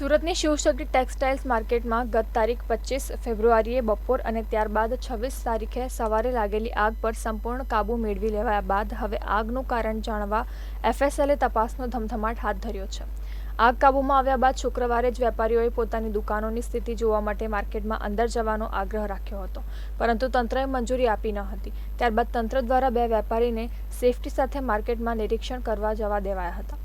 સુરતની શિવશક્તિ ટેક્સટાઇલ્સ માર્કેટમાં ગત તારીખ પચીસ ફેબ્રુઆરીએ બપોર અને ત્યારબાદ છવ્વીસ તારીખે સવારે લાગેલી આગ પર સંપૂર્ણ કાબૂ મેળવી લેવાયા બાદ હવે આગનું કારણ જાણવા એફએસએલે તપાસનો ધમધમાટ હાથ ધર્યો છે. આગ કાબૂમાં આવ્યા બાદ શુક્રવારે જ વેપારીઓએ પોતાની દુકાનોની સ્થિતિ જોવા માટે માર્કેટમાં અંદર જવાનો આગ્રહ રાખ્યો હતો, પરંતુ તંત્રએ મંજૂરી આપી ન હતી. ત્યારબાદ તંત્ર દ્વારા બે વેપારીને સેફટી સાથે માર્કેટમાં નિરીક્ષણ કરવા જવા દેવાયા હતા.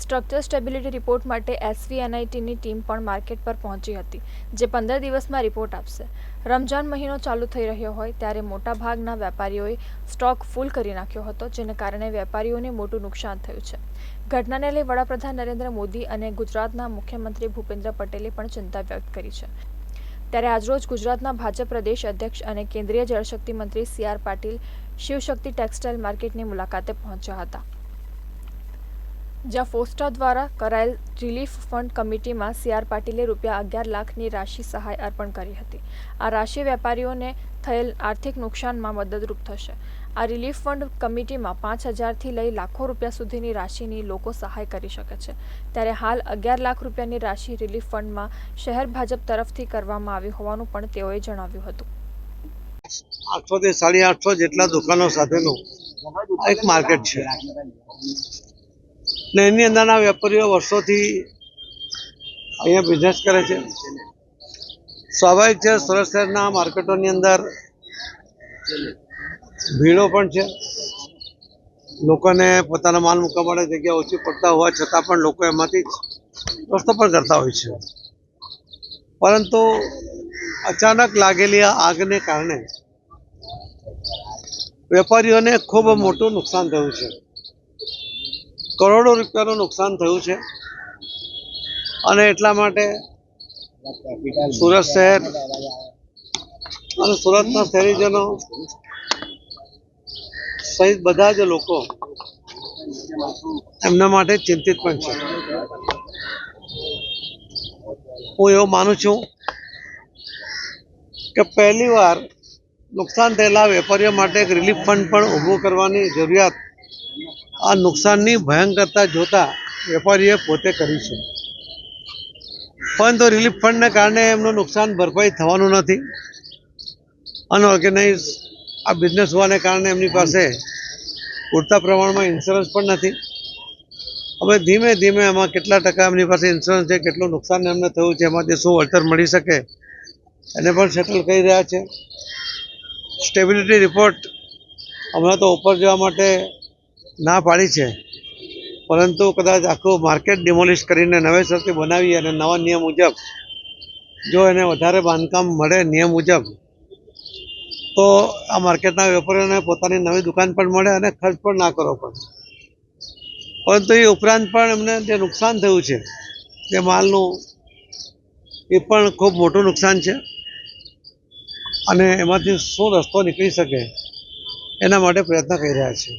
સ્ટ્રક્ચર સ્ટેબિલિટી રિપોર્ટ માટે એસવીએનઆઈટીની ટીમ પણ માર્કેટ પર પહોંચી હતી, જે પંદર દિવસમાં રિપોર્ટ આપશે. રમજાન મહિનો ચાલુ થઈ રહ્યો હોય ત્યારે મોટાભાગના વેપારીઓએ સ્ટોક ફૂલ કરી નાખ્યો હતો, જેને કારણે વેપારીઓને મોટું નુકસાન થયું છે. ઘટનાને લઈ વડાપ્રધાન નરેન્દ્ર મોદી અને ગુજરાતના મુખ્યમંત્રી ભૂપેન્દ્ર પટેલે પણ ચિંતા વ્યક્ત કરી છે. ત્યારે આજરોજ ગુજરાતના ભાજપ પ્રદેશ અધ્યક્ષ અને કેન્દ્રીય જળશક્તિ મંત્રી C R Patil Shivshakti textile માર્કેટની મુલાકાતે પહોંચ્યા હતા. જ્યાં ફોસ્ટા દ્વારા કરાયેલ રિલીફ ફંડ કમિટીમાં સી આર પાટીલે રૂપિયા અગિયાર લાખની રાશિ સહાય અર્પણ કરી હતી. આ રાશિ વેપારીઓને થયેલ આર્થિક નુકસાનમાં મદદરૂપ થશે. આ રિલીફ ફંડ કમિટીમાં પાંચ હજારથી લઈ લાખો રૂપિયા સુધીની રાશિની લોકો સહાય કરી શકે છે. ત્યારે હાલ અગિયાર લાખ રૂપિયાની રાશિ રિલીફ ફંડમાં શહેર ભાજપ તરફથી કરવામાં આવી હોવાનું પણ તેઓએ જણાવ્યું હતું. આઠસો થી સાડી આઠસો જેટલા દુકાનો સાથેનું એક માર્કેટ છે. ને એની અંદરના વેપારીઓ વર્ષોથી અહીંયા બિઝનેસ કરે છે. સ્વાભાવિક છે સુરત શહેરના માર્કેટોની અંદર ભીડો પણ છે. લોકોને પોતાના માલ મૂકવા માટે જગ્યા ઓછી પડતા હોવા છતાં પણ લોકો એમાંથી રસ્તો પણ કરતા હોય છે. પરંતુ અચાનક લાગેલી આગને કારણે વેપારીઓને ખૂબ મોટું નુકસાન થયું છે. કરોડો રૂપિયાનું નુકસાન થયું છે. અને એટલા માટે સુરત શહેર અને સુરતના શહેરીજનો સહિત બધા જ લોકો એમના માટે ચિંતિત પણ છે. હું એવું માનું છું કે પહેલી વાર નુકસાન થયેલા વેપારીઓ માટે એક રિલીફ ફંડ પણ ઊભું કરવાની જરૂરિયાત આ નુકસાનની ભયંકરતા જોતા વેપારીએ પોતે કરી છે. પરંતુ રિલીફ ફંડને કારણે એમનું નુકસાન ભરપાઈ થવાનું નથી. અનઓર્ગેનાઇઝ આ બિઝનેસ હોવાને કારણે એમની પાસે પૂરતા પ્રમાણમાં ઇન્સ્યોરન્સ પણ નથી. હવે ધીમે ધીમે એમાં કેટલા ટકા એમની પાસે ઇન્સ્યોરન્સ છે, કેટલું નુકસાન એમને થયું છે, એમાંથી શું વળતર મળી શકે, એને પણ સેટલ કરી રહ્યા છે. સ્ટેબિલિટી રિપોર્ટ હમણાં તો ઉપર જવા માટે ના પાડી છે. પરંતુ કદાચ આખું માર્કેટ ડિમોલિશ કરીને નવેસરથી બનાવી અને નવા નિયમ મુજબ જો એને વધારે બાંધકામ મળે નિયમ મુજબ, તો આ માર્કેટના વેપારીઓને પોતાની નવી દુકાન પણ મળે અને ખર્ચ પણ ના કરવો પડે પરંતુ એ ઉપરાંત પણ એમને જે નુકસાન થયું છે, જે માલનું, એ પણ ખૂબ મોટું નુકસાન છે. અને એમાંથી શું રસ્તો નીકળી શકે, એના માટે પ્રયત્ન કરી રહ્યા છે.